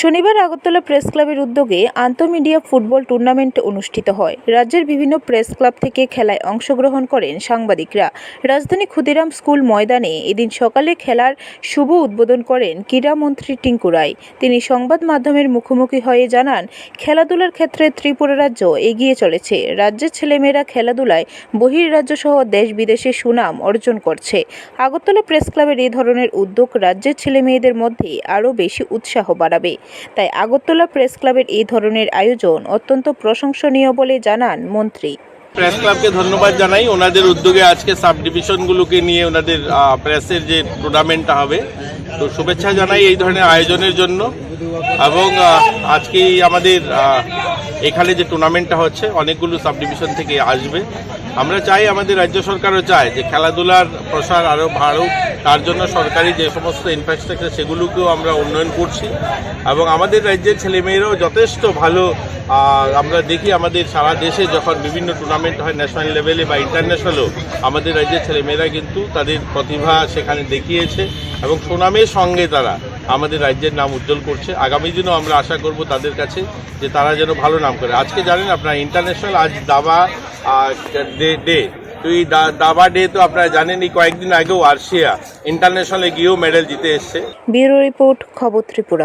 শনিবার আগরতলা প্রেস ক্লাবের উদ্যোগে আন্তঃমিডিয়া ফুটবল টুর্নামেন্ট অনুষ্ঠিত হয়। রাজ্যের বিভিন্ন প্রেস ক্লাব থেকে খেলায় অংশগ্রহণ করেন সাংবাদিকরা। রাজধানী ক্ষুদিরাম স্কুল ময়দানে এদিন সকালে খেলার শুভ উদ্বোধন করেন ক্রীড়ামন্ত্রী টিঙ্কু রায়। তিনি সংবাদ মাধ্যমের মুখোমুখি হয়ে জানান, খেলাধুলার ক্ষেত্রে ত্রিপুরা রাজ্য এগিয়ে চলেছে। রাজ্যের ছেলেমেয়েরা খেলাধুলায় বহির্রাজ্য সহ দেশ বিদেশে সুনাম অর্জন করছে। আগরতলা প্রেস ক্লাবের এই ধরনের উদ্যোগ রাজ্যের ছেলেমেয়েদের মধ্যে আরও বেশি উৎসাহ বাড়াবে। তাই আগরতলা প্রেস ক্লাবের এই ধরনের আয়োজন অত্যন্ত প্রশংসনীয় বলে জানান মন্ত্রী। প্রেস ক্লাবকে ধন্যবাদ জানাই। ওনাদের উদ্যোগে আজকে সাব ডিভিশনগুলোকে নিয়ে ওনাদের প্রেসের যে টুর্নামেন্টটা হবে, তো শুভেচ্ছা জানাই এই ধরনের আয়োজনের জন্য। এবং আজকে আমাদের এখানে যে টুর্নামেন্টটা হচ্ছে, অনেকগুলো সাব ডিভিশন থেকে আসবে। আমরা চাই আমাদের রাজ্য সরকারও চায় যে খেলাধুলার প্রসার আরও বাড়ুক। তার জন্য সরকারি যে সমস্ত ইনফ্রাস্ট্রাকচার সেগুলোকেও আমরা উন্নয়ন করছি। এবং আমাদের রাজ্যের ছেলেমেয়েরাও যথেষ্ট ভালো আমরা দেখি আমাদের সারা দেশে যখন বিভিন্ন টুর্নামেন্ট হয় ন্যাশনাল লেভেলে বা ইন্টারন্যাশনালও আমাদের রাজ্যের ছেলেমেয়েরা কিন্তু তাদের প্রতিভা সেখানে দেখিয়েছে। এবং সুনামের সঙ্গে তারা আমাদের রাজ্যের নাম উজ্জ্বল করছে। আগামী দিনও আমরা আশা করব তাদের কাছে যে তারা যেন ভালো নাম করে। আজকে জানেন আপনারা ইন্টারন্যাশনাল আজ দাবা ডে তো এই দাবা ডে তো আপনারা জানেন এই কয়েকদিন আগেও আর্শিয়া ইন্টারন্যাশনালে গিয়েও মেডেল জিতে এসছে। ব্যুরো রিপোর্ট, খবর ত্রিপুরা।